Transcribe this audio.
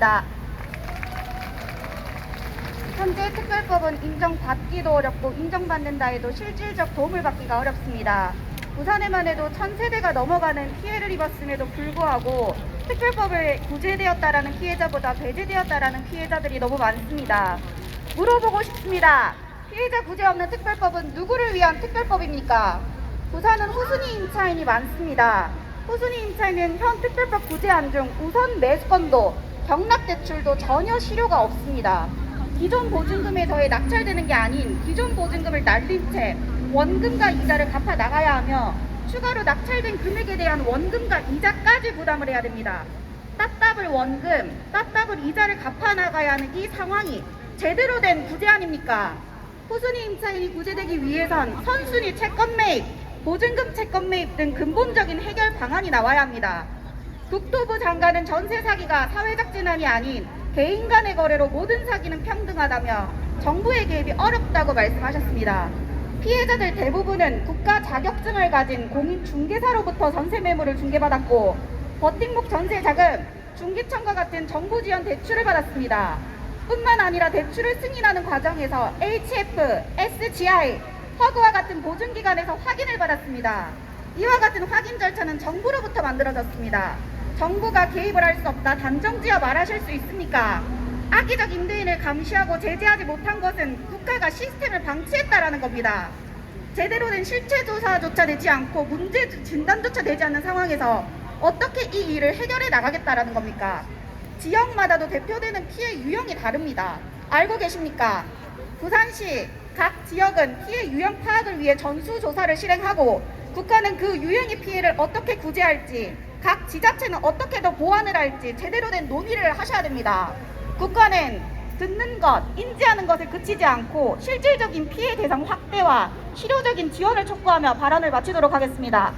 바랍니다. 현재 특별법은 인정받기도 어렵고 인정받는다 해도 실질적 도움을 받기가 어렵습니다. 부산에만 해도 천 세대가 넘어가는 피해를 입었음에도 불구하고 특별법을 구제되었다라는 피해자보다 배제되었다라는 피해자들이 너무 많습니다. 물어보고 싶습니다. 피해자 구제 없는 특별법은 누구를 위한 특별법입니까? 부산은 후순위 임차인이 많습니다. 후순위 임차인은 현 특별법 구제 안 중 우선 매수권도 경락 대출도 전혀 실효가 없습니다. 기존 보증금에서의 낙찰되는 게 아닌 기존 보증금을 날린 채 원금과 이자를 갚아 나가야 하며 추가로 낙찰된 금액에 대한 원금과 이자까지 부담을 해야 됩니다. 따따블 원금, 따따블 이자를 갚아 나가야 하는 이 상황이 제대로 된 구제 아닙니까? 후순위 임차인이 구제되기 위해선 선순위 채권 매입, 보증금 채권 매입 등 근본적인 해결 방안이 나와야 합니다. 국토부 장관은 전세 사기가 사회적 재난이 아닌 개인 간의 거래로 모든 사기는 평등하다며 정부의 개입이 어렵다고 말씀하셨습니다. 피해자들 대부분은 국가 자격증을 가진 공인 중개사로부터 전세 매물을 중개받았고 버팀목 전세 자금, 중기청과 같은 정부 지원 대출을 받았습니다. 뿐만 아니라 대출을 승인하는 과정에서 HF, SGI, 허그와 같은 보증기관에서 확인을 받았습니다. 이와 같은 확인 절차는 정부로부터 만들어졌습니다. 정부가 개입을 할 수 없다 단정지어 말하실 수 있습니까? 악의적 임대인을 감시하고 제재하지 못한 것은 국가가 시스템을 방치했다라는 겁니다. 제대로 된 실체 조사조차 되지 않고 문제 진단조차 되지 않는 상황에서 어떻게 이 일을 해결해 나가겠다라는 겁니까? 지역마다도 대표되는 피해 유형이 다릅니다. 알고 계십니까? 부산시 각 지역은 피해 유형 파악을 위해 전수조사를 실행하고 국가는 그 유형의 피해를 어떻게 구제할지 각 지자체는 어떻게 더 보완을 할지 제대로 된 논의를 하셔야 됩니다. 국가는 듣는 것, 인지하는 것에 그치지 않고 실질적인 피해 대상 확대와 실효적인 지원을 촉구하며 발언을 마치도록 하겠습니다.